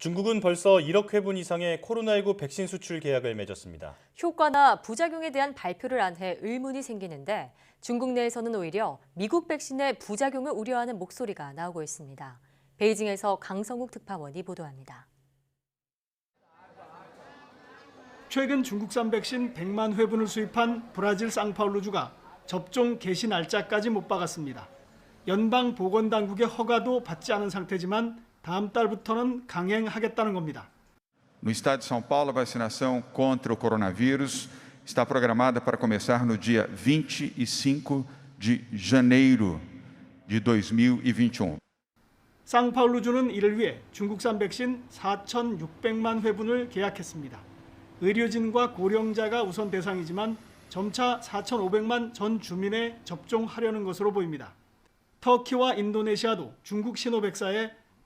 중국은 벌써 1억 회분 이상의 코로나19 백신 수출 계약을 맺었습니다. 효과나 부작용에 대한 발표를 안 해 의문이 생기는데 중국 내에서는 오히려 미국 백신의 부작용을 우려하는 목소리가 나오고 있습니다. 베이징에서 강성욱 특파원이 보도합니다. 최근 중국산 백신 100만 회분을 수입한 브라질 상파울루주가 접종 개시 날짜까지 못 박았습니다. 연방 보건당국의 허가도 받지 않은 상태지만 다음 달부터는 강행하겠다는 겁니다. No estado de São Paulo, a vacinação contra o coronavírus está programada para começar no dia 25 de janeiro de 2021. 상파울루주는 이를 위해 중국산 백신 4,600만 회분을 계약했습니다. 의료진과 고령자가 우선 대상이지만 점차 4,500만 전 주민에 접종하려는 것으로 보입니다. 터키와 인도네시아도 중국 시노백사에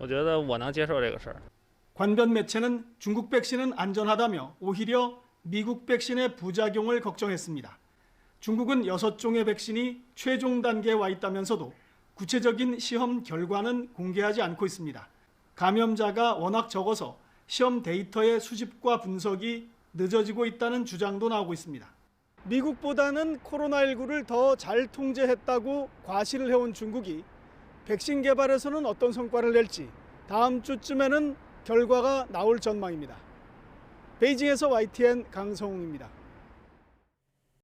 我觉得我能接受这个事儿。 관변 매체는 중국 백신은 안전하다며 오히려 미국 백신의 부작용을 걱정했습니다. 중국은 6종의 백신이 최종 단계에 와 있다면서도 구체적인 시험 결과는 공개하지 않고 있습니다. 감염자가 워낙 적어서 시험 데이터의 수집과 분석이 늦어지고 있다는 주장도 나오고 있습니다. 미국보다는 코로나19를 더 잘 통제했다고 과시를 해온 중국이 백신 개발에서는 어떤 성과를 낼지 다음 주쯤에는 결과가 나올 전망입니다. 베이징에서 YTN 강성웅입니다.